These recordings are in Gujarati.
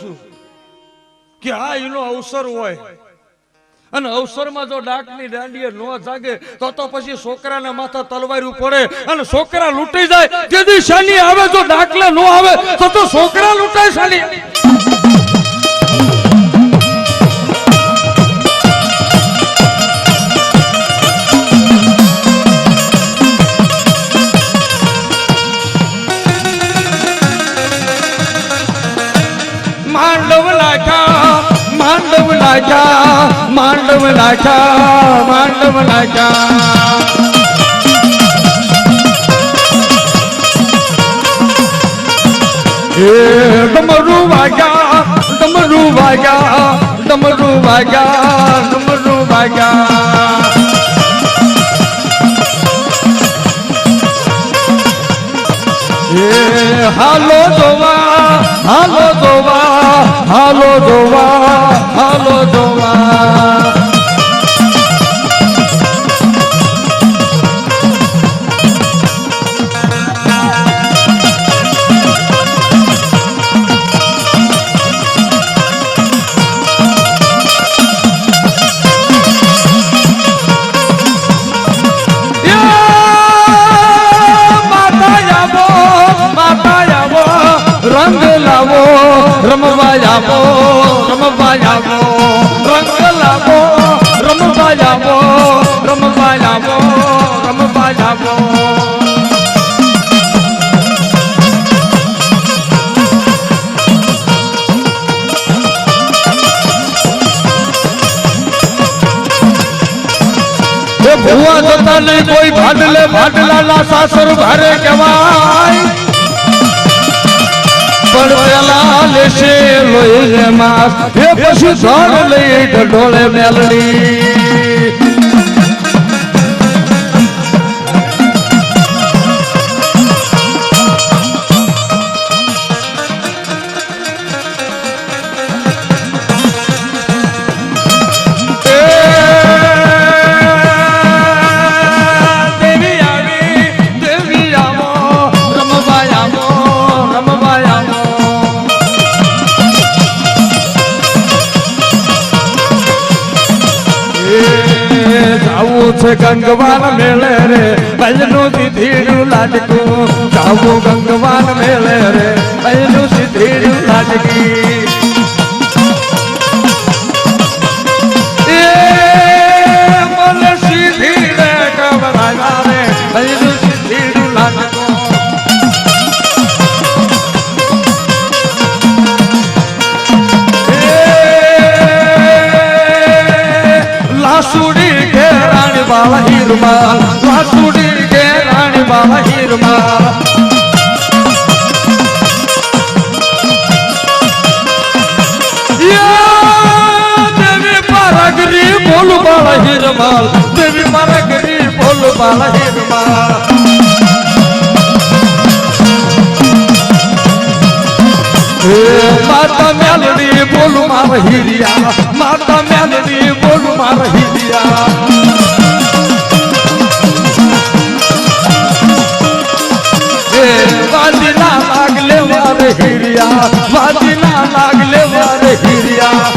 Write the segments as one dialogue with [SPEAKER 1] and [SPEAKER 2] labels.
[SPEAKER 1] છું કે આ એનો અવસર હોય. અને અવસરમાં જો ડાકની દાંડીએ નો જાગે, તો તો પછી છોકરાના માથા તલવારું પડે અને છોકરા લૂંટી જાય. જેથી શાની આવે, જો ડાકલા નો આવે, તો તો છોકરા લૂંટાય શાની. માંડવ નાખ્યા માંડવ નાખ્યા માંડવ નાખ્યા માંડવ એ ડમરુ વાગ્યા ડમરુ વાગ્યા ડમરુ વાગ્યા ડમરુ વાગ્યા એ હાલો જોવા હાલો હાલો જોવા હાલો જોવા. રમવા આવો. આવો રમવા લાવો રમવા લાવો ભુવા જતા નહીં કોઈ ભાડલે ભાડલાના સાસર ભારે કહેવાય. પણ પેલા લેશે લોહી માસ એ પછી ધોળ લઈ ઢોળે મેલડી. જાવું ગંગવાન મેળે રે ભજનું સીધીડું લાટકું જાવું ગંગવાન મેળે રે ભજનું સીધીડું લાડકી બાવા હીરમાલ લાસુડી કે રાણી બાવા હીરમાલ દેવી પારગરી બોલ બાળા હીરમાલ દેવી પારગરી બોલ બાળા હીરમાલ હે માતા મેલડી બોલું માર હીરિયા માતા હીરિયા વાદીના લાગલે વારે હીરિયા.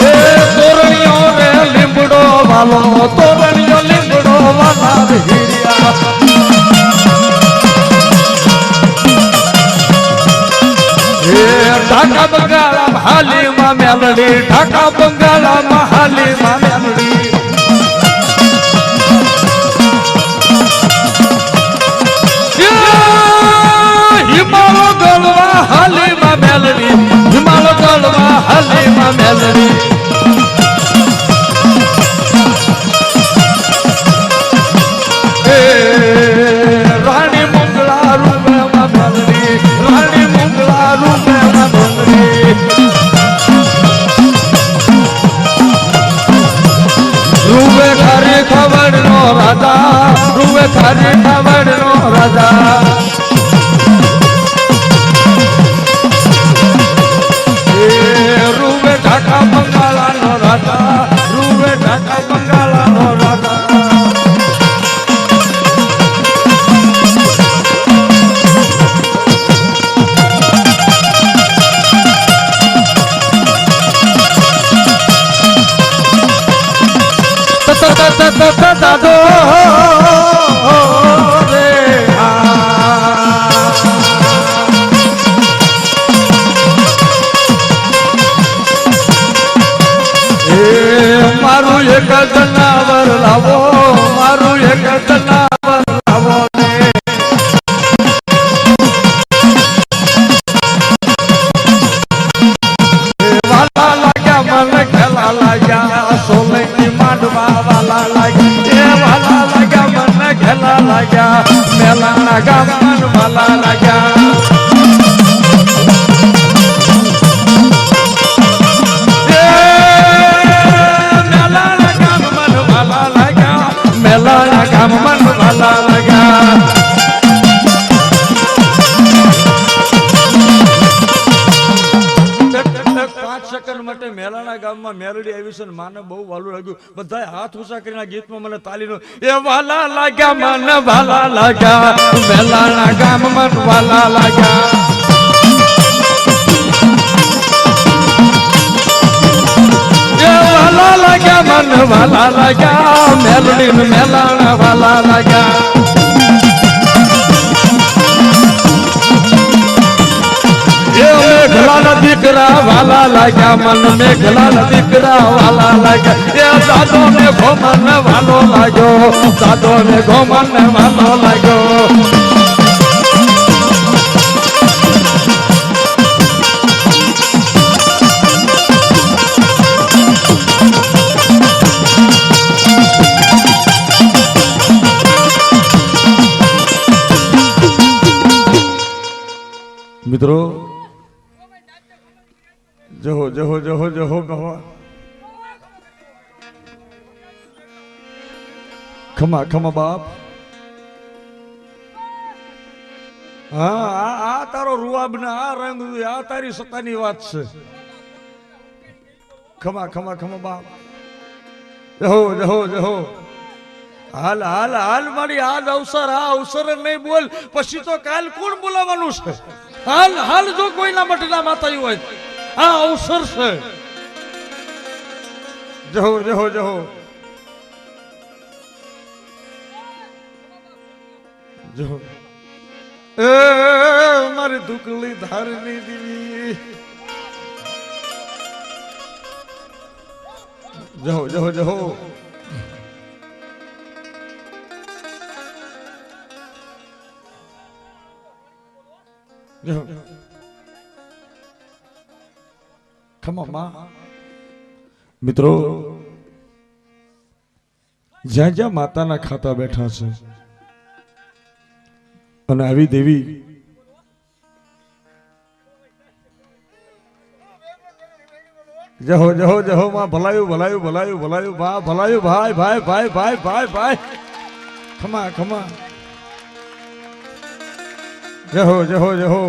[SPEAKER 1] એ ઢાકા બંગાળા હાલી માં મેલડી ઢાકા બંગાળા માં હાલી માં મેલડી. હરે અવર નો રાજા રૂવે ઢાકા બંગાળા નો રાજા રૂવે ઢાકા બંગાળા નો રાજા દાદો લાગ્યા મેલાના ગામ મન વાલા લાગ્યા મેલાના ગામ મન વાલા લાગ્યા માટે મેલાના ગામમાં મેલડી આવી છે માને બહુ વાલું લાગ્યું. બધાએ હાથ ઊંચા કરીને ગીતમાં મને તાલીનો, એ વાલા લાગ્યા, મન વાલા લાગ્યા મેલાના ગામમાં વાલા લાગ્યા. વાલા લાગ્યા, મન વાલા લાગ્યા મેલડી ને મેલાના વાલા લાગ્યા. દીકરા વાલા લાગ્યા, મન મેઘલાના દીકરા વાલા લાગ્યા. એ દાદો ને ગોમન વાલો લાગ્યો દાદો ને ગોમન વાલો લાગ્યો. મિત્રો જહો જહો જહો જહો ગવા ખમા ખમા બાપ. હા, આ આ તારો રૂવાબ ને આ રંગ આ તારી સત્તાની વાત છે. ખમા ખમા ખમા બાપ. જહો જહો જહો. હાલ હાલ હાલ મારી આજ અવસર આ અવસર નહીં બોલ. પછી તો કાલ કોણ બોલાવાનું છે? હાલ હાલ જો કોઈના મટના માતા હોય. આ અવસર છે. જહો જહો જહો જહો એ, મારી દુકલી ધારની દીવી. જહો જહો જહો જહો ખમા મિત્રો, જ્યાં જ્યાં માતાના ખાતા બેઠા છે અને આવી દેવી જહો જહો જહો, માં, ભલાયું ભલાયું ભલાયું ભલાયું, ભા, ભલાયું, ભાઈ ભાઈ ભાઈ ભાઈ ભાઈ ભાઈ. ખમા ખમા જહો જહો જહો.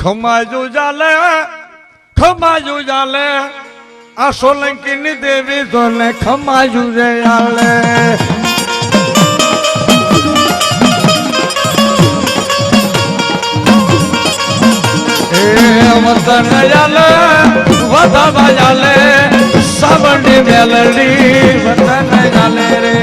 [SPEAKER 1] ખમાજુ જાલે ખમાજુ જાલે, આ સોલંકી ની દેવી જોને ખમાજુ એ વતન જાલે વધાવા જાલે સાવણી મેલડી વતન જાલે રે.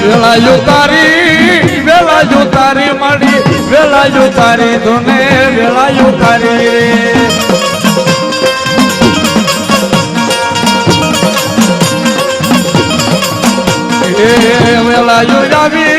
[SPEAKER 1] વેળાયું તારી વેળાયું તારી માડી વેળાયું તારી ધોને વેળાયું તારી રે એ વેળાયું આવી